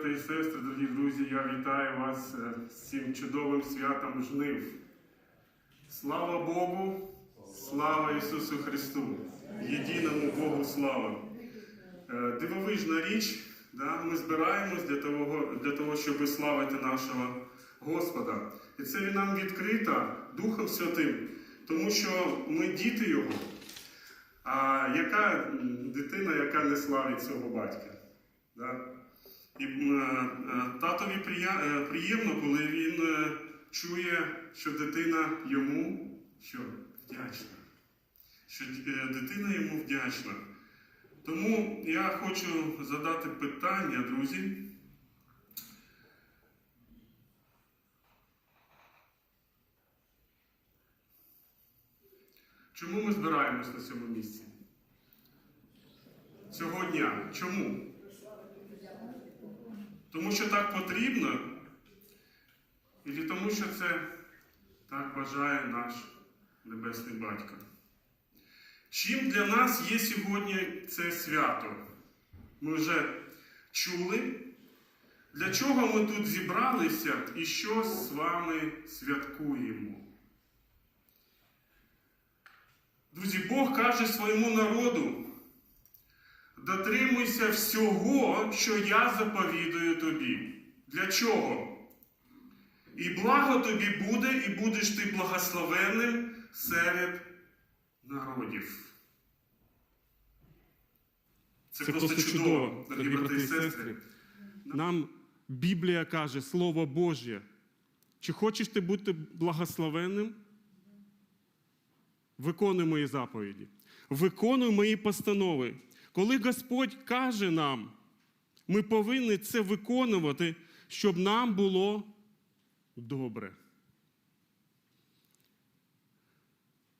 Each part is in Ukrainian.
брати і сестри, дорогі друзі, я вітаю вас е, з цим чудовим святом жнив. Слава Богу, слава Ісусу Христу, єдиному Богу слава. Е, Дивовижна річ, да? ми збираємось для того, для того, щоб славити нашого Господа. І це він нам відкрита Духом Святим, тому що ми діти Його. А яка дитина, яка не славить свого батька? Да? І е, татові е, приємно, коли він е, чує, що дитина йому що, вдячна. Що е, дитина йому вдячна. Тому я хочу задати питання, друзі. Чому ми збираємось на цьому місці? Цього дня. Чому? Тому що так потрібно, і тому, що це так бажає наш Небесний Батько. Чим для нас є сьогодні це свято? Ми вже чули, для чого ми тут зібралися і що з вами святкуємо. Друзі, Бог каже своєму народу, дотримуйся всього, що я заповідую тобі. Для чого? І благо тобі буде, і будеш ти благословенним серед народів. Це, Це просто, чудово, дорогі дорогі брати і брати і сестри. Нам Біблія каже, Слово Божє. Чи хочеш ти бути благословенним? Виконуй мої заповіді. Виконуй мої постанови. Коли Господь каже нам, ми повинні це виконувати, щоб нам було добре.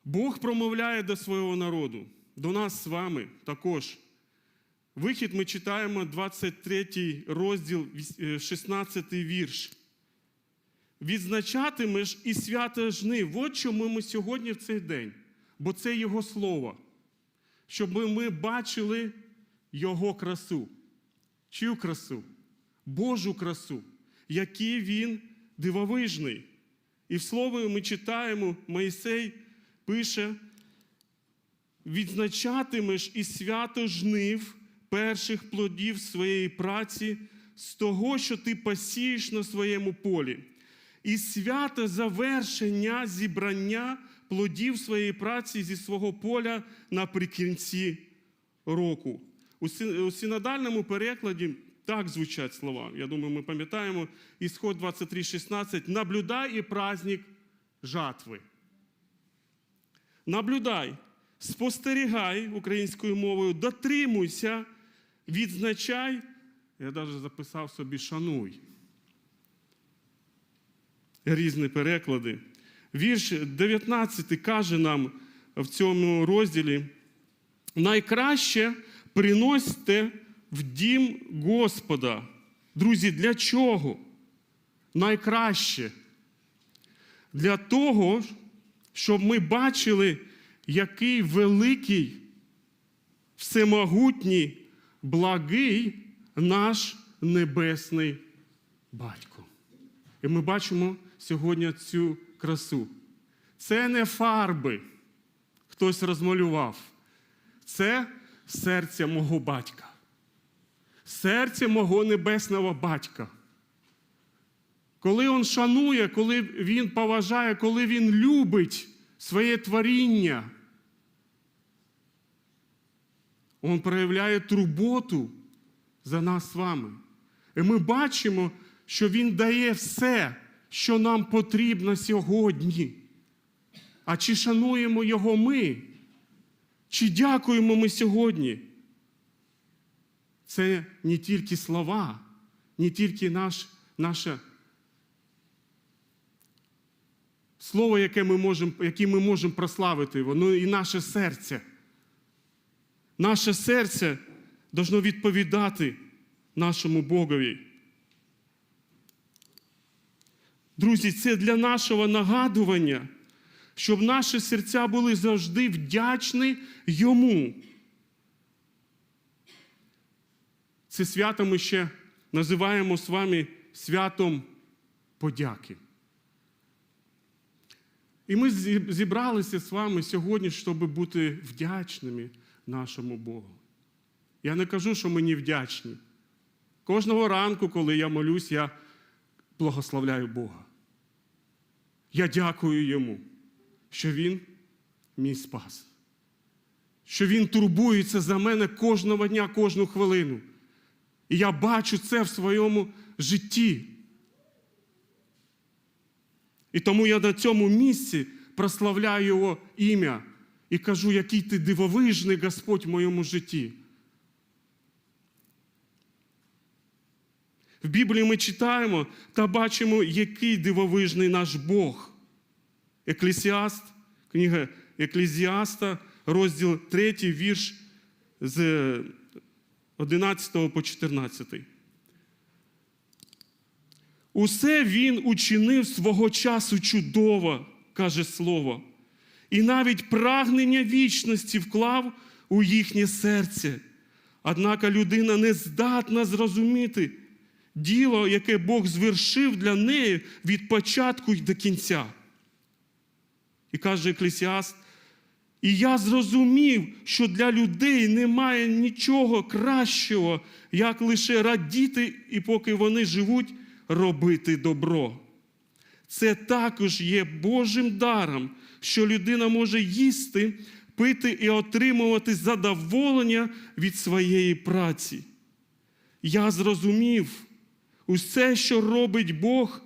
Бог промовляє до свого народу, до нас з вами також. Вихід ми читаємо 23 розділ, е, 16 вірш. Відзначатимеш і свято жнив. От чому ми сьогодні в цей день, бо це Його слово. Щоб ми бачили Його красу. Чию красу? Божу красу, який він дивовижний. І в слові ми читаємо, Моїсей пише: відзначатимеш і свято жнив перших плодів своєї праці з того, що ти посієш на своєму полі, і свято завершення зібрання плодів своєї праці зі свого поля наприкінці року. У син- синодальному перекладі так звучать слова. Я думаю, ми пам'ятаємо. Ісход 23:16. Наблюдай і праздник жатви. Наблюдай, спостерігай українською мовою, дотримуйся, відзначай. Я навіть записав собі шануй. Різні переклади. Вірш 19 каже нам в цьому розділі: найкраще приносьте в дім Господа. Друзі, для чого? Найкраще. Для того, щоб ми бачили, який великий, всемогутній, благий наш небесний батько. І ми бачимо сьогодні цю красу. Це не фарби, хтось розмалював. Це серце мого батька. Серце мого небесного батька. Коли він шанує, коли він поважає, коли він любить своє творіння, він проявляє турботу за нас з вами. І ми бачимо, що Він дає все, що нам потрібно сьогодні. А чи шануємо Його ми? Чи дякуємо ми сьогодні? Це не тільки слова, не тільки наш, наше слово, яке ми можемо, яким ми можемо прославити, воно і наше серце. Наше серце должно відповідати нашому Богові. Друзі, це для нашого нагадування, щоб наші серця були завжди вдячні Йому. Це свято ми ще називаємо з вами святом подяки. І ми зібралися з вами сьогодні, щоб бути вдячними нашому Богу. Я не кажу, що мені вдячні. Кожного ранку, коли я молюсь, я благословляю Бога. Я дякую Йому, що Він мій спас, що Він турбується за мене кожного дня, кожну хвилину. І я бачу це в своєму житті. І тому я на цьому місці прославляю Його ім'я і кажу, який ти дивовижний Господь в моєму житті. В Біблії ми читаємо та бачимо, який дивовижний наш Бог. Еклесіаст, книга Еклезіаста, розділ 3, вірш з 11 по 14. Усе він учинив свого часу чудово, каже слово, і навіть прагнення вічності вклав у їхнє серце. Однак людина не здатна зрозуміти діло, яке Бог звершив для неї від початку й до кінця. І каже Еклесіаст, і я зрозумів, що для людей немає нічого кращого, як лише радіти, і поки вони живуть, робити добро. Це також є Божим даром, що людина може їсти, пити і отримувати задоволення від своєї праці. Я зрозумів, усе, що робить Бог,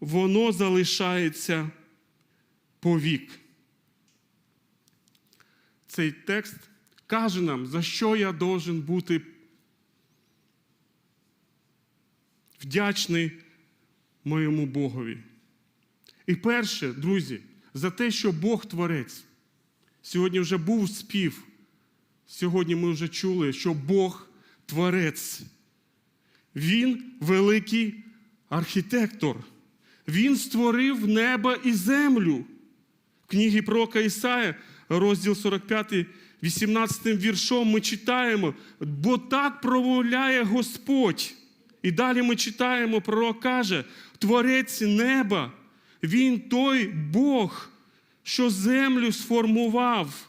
воно залишається повік. Цей текст каже нам, за що я должен бути вдячний моєму Богові. І перше, друзі, за те, що Бог творець. Сьогодні вже був спів. Сьогодні ми вже чули, що Бог творець. Він великий архітектор. Він створив небо і землю. В книгі пророка Ісая, розділ 45, 18 віршом, ми читаємо, бо так промовляє Господь. І далі ми читаємо, пророк каже, Творець неба, Він той Бог, що землю сформував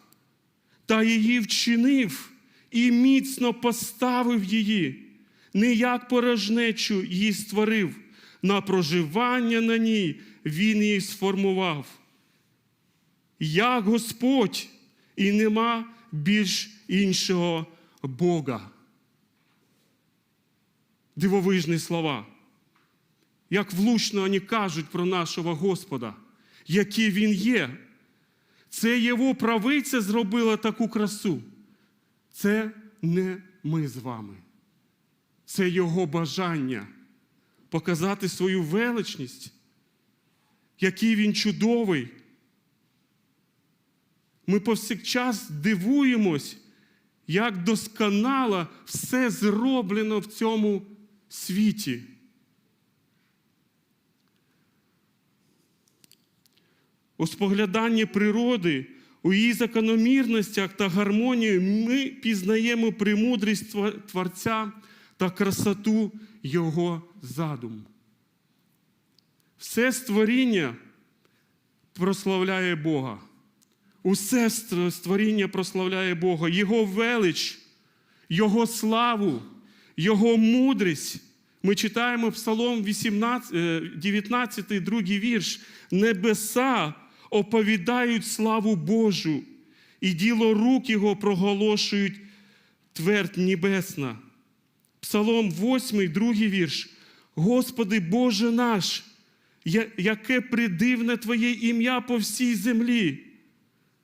та її вчинив і міцно поставив її не як порожнечу її створив, на проживання на ній він її сформував. Я Господь, і нема більш іншого Бога. Дивовижні слова. Як влучно вони кажуть про нашого Господа, який Він є. Це Його правиця зробила таку красу. Це не ми з вами. Це Його бажання показати свою величність, який він чудовий. Ми повсякчас дивуємось, як досконало все зроблено в цьому світі. У спогляданні природи, у її закономірностях та гармонії ми пізнаємо премудрість Творця та красоту Його задуму. Все створіння прославляє Бога. Усе створіння прославляє Бога, Його велич, Його славу, Його мудрість. Ми читаємо Псалом 18, е, 19, другий вірш. Небеса оповідають славу Божу, і діло рук Його проголошують твердь небесна. Псалом 8, другий вірш. Господи Боже наш, яке придивне Твоє ім'я по всій землі.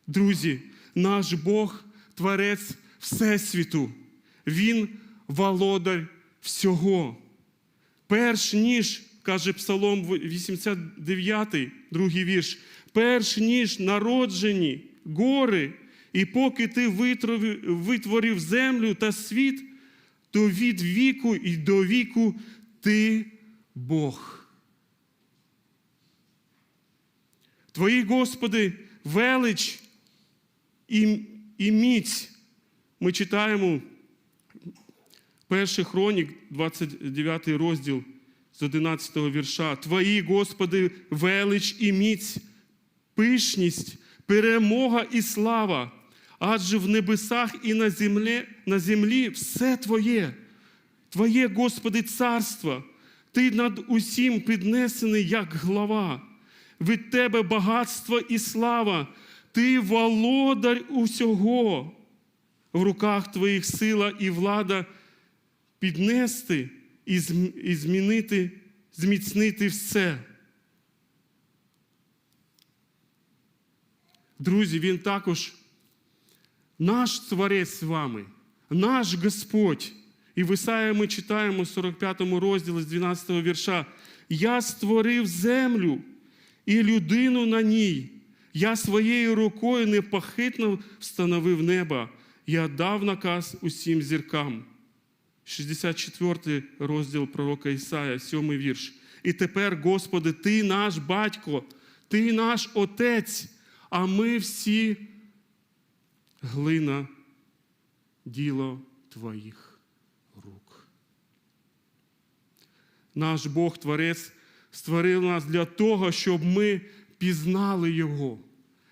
Друзі, наш Бог творець Всесвіту. Він володар всього. Перш ніж, каже Псалом 89, другий вірш, перш ніж народжені гори, і поки ти витворив, витворив землю та світ, то від віку і до віку ти Бог. Твої, Господи, велич і, і міць. Ми читаємо Перший хронік, 29 розділ з 11 вірша. Твої, Господи, велич і міць, пишність, перемога і слава, адже в небесах і на землі, на землі все Твоє. Твоє, Господи, царство, Ти над усім піднесений, як глава. Від Тебе багатство і слава, Ти володар усього. В руках Твоїх сила і влада піднести і змінити, зміцнити все. Друзі, Він також наш Творець з вами, наш Господь. І в Ісаї ми читаємо в 45 розділі з 12 вірша. Я створив землю і людину на ній. Я своєю рукою непохитно встановив небо. Я дав наказ усім зіркам. 64 розділ пророка Ісая, 7 вірш. І тепер, Господи, Ти наш батько, Ти наш Отець, а ми всі глина діло Твоїх рук. Наш Бог Творець створив нас для того, щоб ми пізнали Його,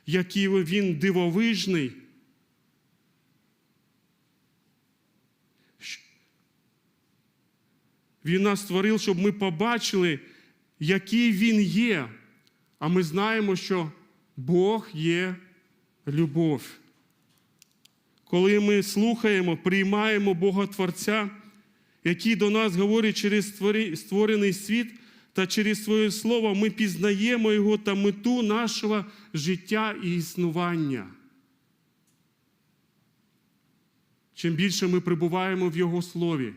який Він дивовижний. Він нас створив, щоб ми побачили, який Він є. А ми знаємо, що Бог є любов. Коли ми слухаємо, приймаємо Бога Творця, який до нас говорить через створений світ та через своє слово, ми пізнаємо Його та мету нашого життя і існування. Чим більше ми перебуваємо в Його слові,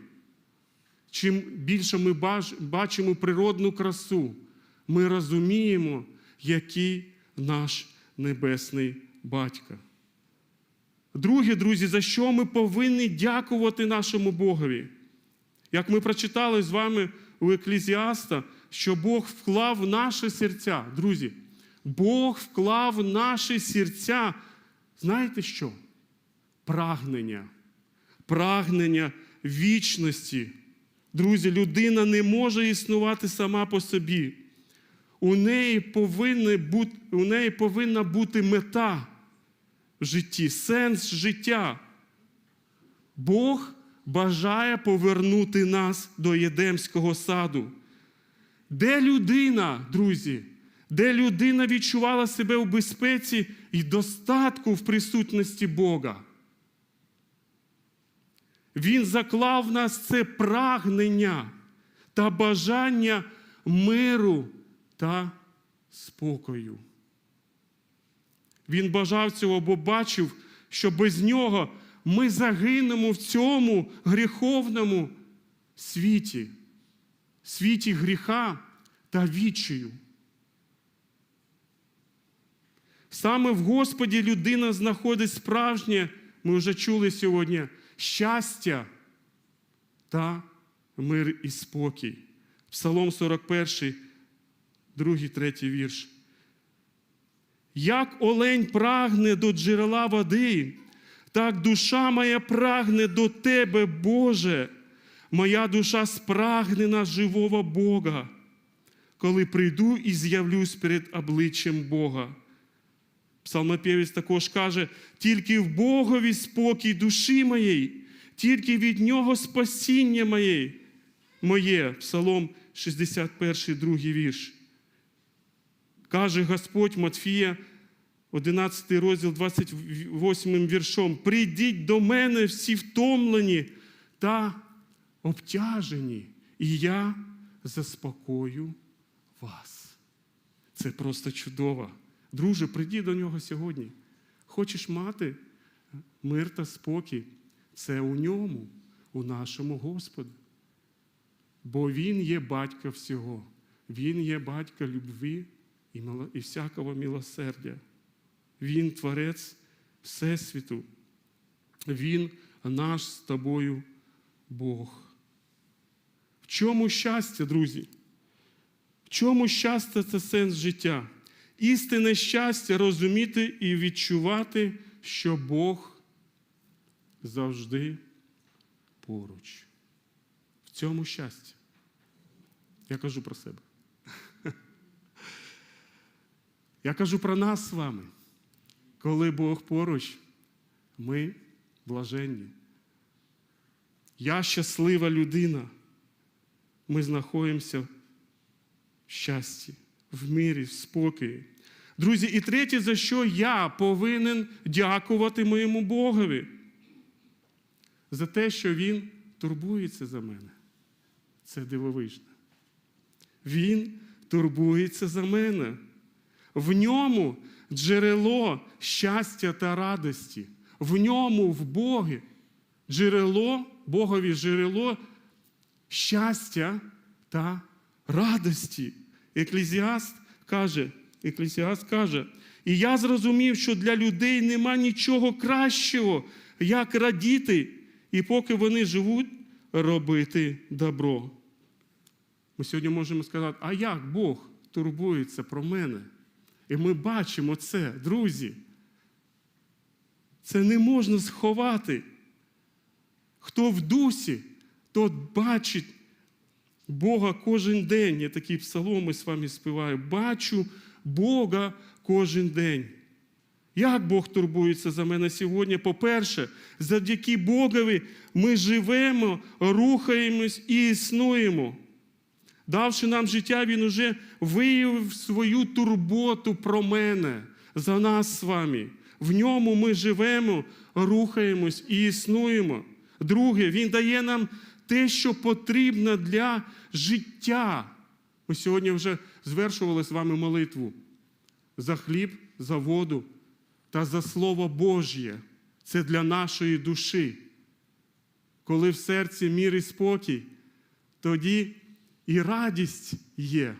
чим більше ми бачимо природну красу, ми розуміємо, який наш небесний батько. Друге, друзі, за що ми повинні дякувати нашому Богові? Як ми прочитали з вами у Еклезіаста, що Бог вклав в наші серця, друзі, Бог вклав в наші серця, знаєте що? Прагнення. Прагнення вічності. Друзі, людина не може існувати сама по собі. У неї, бути, у неї повинна бути мета житті, сенс життя. Бог бажає повернути нас до Єдемського саду. Де людина, друзі, де людина відчувала себе у безпеці і достатку в присутності Бога? Він заклав в нас це прагнення та бажання миру та спокою. Він бажав цього, бо бачив, що без нього ми загинемо в цьому гріховному світі, світі гріха та відчаю. Саме в Господі людина знаходить справжнє, ми вже чули сьогодні, щастя та мир і спокій. Псалом 41, другий, третій вірш. Як олень прагне до джерела води, так душа моя прагне до Тебе, Боже. Моя душа спрагнена живого Бога, коли прийду і з'явлюсь перед обличчям Бога. Псалмопівець також каже: тільки в Богові спокій душі моєї, тільки від Нього спасіння моє, моє. Псалом 61, другий вірш. Каже Господь Матфія, 11 розділ 28 віршом: Прийдіть до мене всі втомлені та обтяжені, і я заспокою вас. Це просто чудово. Друже, прийди до нього сьогодні. Хочеш мати мир та спокій? Це у ньому, у нашому Господу. Бо Він є батько всього. Він є батько любві і всякого милосердя. Він творець Всесвіту. Він наш з тобою Бог. В чому щастя, друзі? В чому щастя це сенс життя? Істинне щастя розуміти і відчувати, що Бог завжди поруч. В цьому щастя. Я кажу про себе. Я кажу про нас з вами. Коли Бог поруч, ми блаженні. Я щаслива людина. Ми знаходимося в щасті, в мирі, в спокої. Друзі, і третє, за що я повинен дякувати моєму Богові. За те, що Він турбується за мене. Це дивовижно. Він турбується за мене. В ньому джерело щастя та радості. В ньому, в Богі, джерело, Богові джерело щастя та радості. Еклезіаст каже, Еклезіаст каже, і я зрозумів, що для людей нема нічого кращого, як радіти, і поки вони живуть, робити добро. Ми сьогодні можемо сказати, а як Бог турбується про мене? І ми бачимо це, друзі. Це не можна сховати. Хто в дусі, тот бачить Бога кожен день. Я такий псалом ми з вами співаю. Бачу Бога кожен день. Як Бог турбується за мене сьогодні? По-перше, завдяки Богові ми живемо, рухаємось і існуємо. Давши нам життя, Він уже виявив свою турботу про мене, за нас з вами. В ньому ми живемо, рухаємось і існуємо. Друге, Він дає нам те, що потрібно для життя. Ми сьогодні вже звершували з вами молитву за хліб, за воду та за Слово Божє. Це для нашої душі. Коли в серці мір і спокій, тоді і радість є.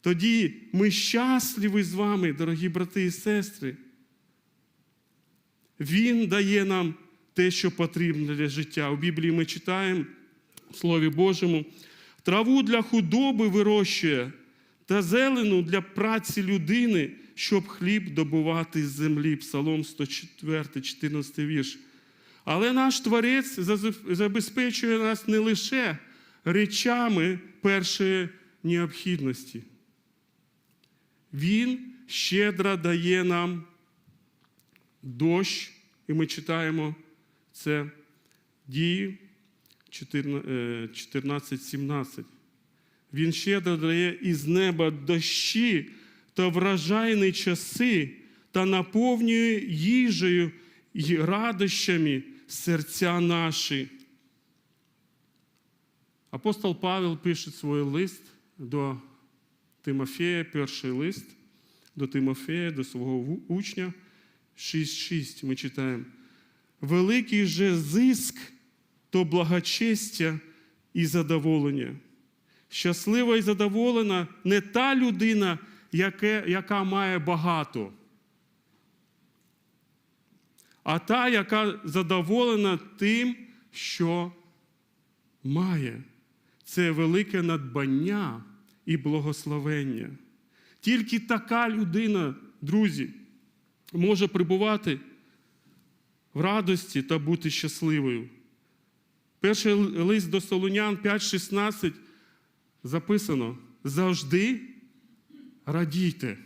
Тоді ми щасливі з вами, дорогі брати і сестри. Він дає нам те, що потрібно для життя. У Біблії ми читаємо в Слові Божому, траву для худоби вирощує та зелену для праці людини, щоб хліб добувати з землі. Псалом 104, 14 вірш. Але наш Творець забезпечує нас не лише речами першої необхідності. Він щедро дає нам дощ, і ми читаємо це дії 14.17. Він щедро дає із неба дощі та вражайні часи та наповнює їжею і радощами серця наші. Апостол Павел пише свій лист до Тимофея, перший лист до Тимофея, до свого учня 6.6. Ми читаємо. Великий же зиск то благочестя і задоволення. Щаслива і задоволена не та людина, яке, яка має багато, а та, яка задоволена тим, що має. Це велике надбання і благословення. Тільки така людина, друзі, може прибувати в радості та бути щасливою. Перший лист до Солунян 5,16 записано: завжди радійте.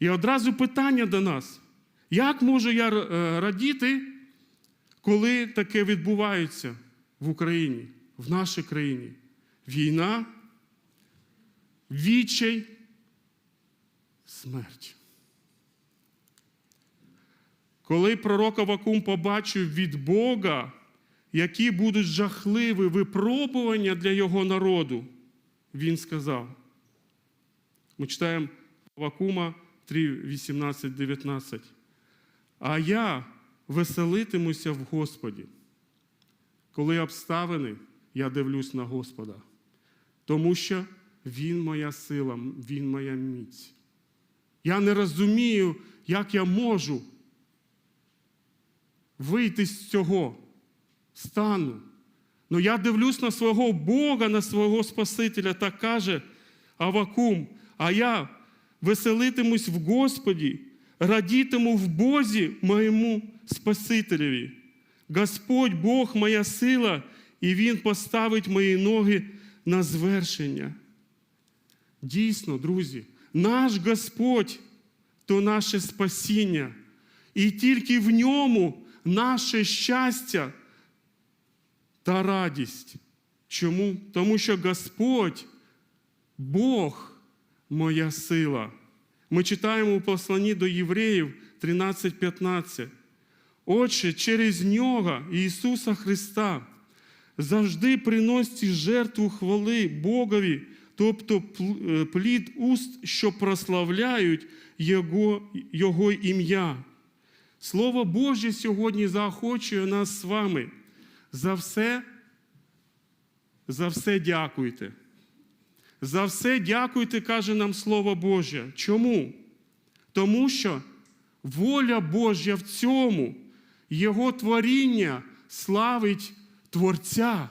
І одразу питання до нас: як можу я радіти, коли таке відбувається в Україні, в нашій країні? Війна, відчай, смерть. Коли пророк Авакум побачив від Бога, які будуть жахливі випробування для його народу, він сказав. Ми читаємо Авакума 3, 18, 19. А я веселитимуся в Господі. Коли обставини, я дивлюсь на Господа, тому що Він моя сила, Він моя міць. Я не розумію, як я можу вийти з цього стану. Ну я дивлюсь на свого Бога, на свого Спасителя, так каже Авакум, а я веселитимусь в Господі, радітиму в Бозі моєму Спасителеві. Господь Бог моя сила, і Він поставить мої ноги на звершення. Дійсно, друзі, наш Господь то наше спасіння, і тільки в ньому наше щастя та радість. Чому? Тому що Господь, Бог моя сила. Ми читаємо у посланні до євреїв 13:15. Отже, через нього, Ісуса Христа, завжди приносять жертву хвали Богові, тобто е, плід уст, що прославляють Його, Його ім'я. Слово Боже сьогодні заохочує нас з вами. За все, за все дякуйте. За все дякуйте, каже нам Слово Боже. Чому? Тому що воля Божа в цьому, Його творіння славить Творця.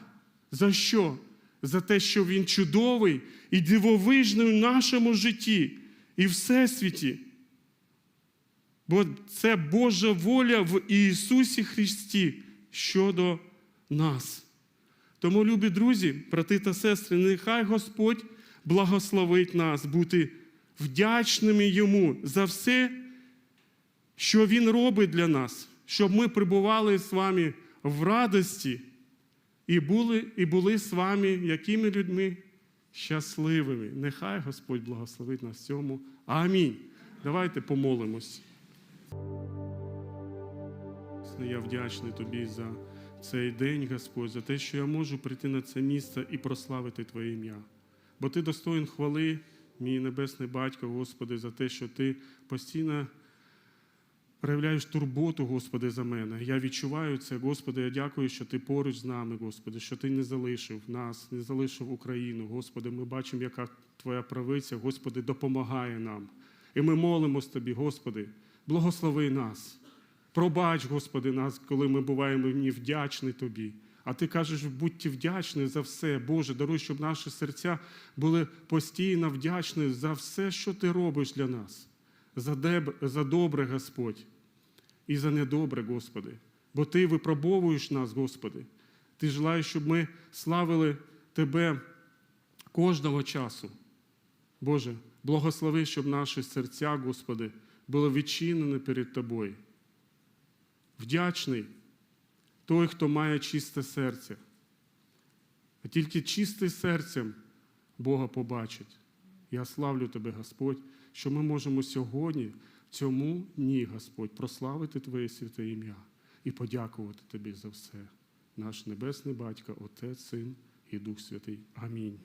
За що? За те, що Він чудовий і дивовижний в нашому житті і всесвіті. Бо це Божа воля в Ісусі Христі щодо нас. Тому, любі друзі, брати та сестри, нехай Господь благословить нас бути вдячними Йому за все, що Він робить для нас, щоб ми прибували з вами в радості і були, і були з вами якими людьми щасливими. Нехай Господь благословить нас цьому. Амінь. Давайте помолимось. Я вдячний тобі за цей день, Господь, за те, що я можу прийти на це місце і прославити Твоє ім'я. Бо Ти достоїн хвали, мій небесний батько, Господи, за те, що Ти постійно проявляєш турботу, Господи, за мене. Я відчуваю це, Господи, я дякую, що Ти поруч з нами, Господи, що Ти не залишив нас, не залишив Україну. Господи, ми бачимо, яка Твоя правиця, Господи, допомагає нам. І ми молимось Тобі, Господи, благослови нас. Пробач, Господи, нас, коли ми буваємо невдячні Тобі. А ти кажеш, будьте вдячні за все. Боже, даруй, щоб наші серця були постійно вдячні за все, що ти робиш для нас. За, деб... за добре, Господь, і за недобре, Господи. Бо Ти випробовуєш нас, Господи. Ти желаєш, щоб ми славили Тебе кожного часу. Боже, благослови, щоб наші серця, Господи, були відчинені перед Тобою. Вдячний той, хто має чисте серце. А тільки чистим серцем Бога побачить. Я славлю Тебе, Господь, що ми можемо сьогодні, цьому дні, Господь, прославити Твоє святе ім'я і подякувати Тобі за все. Наш Небесний Батько, Отець, Син і Дух Святий. Амінь.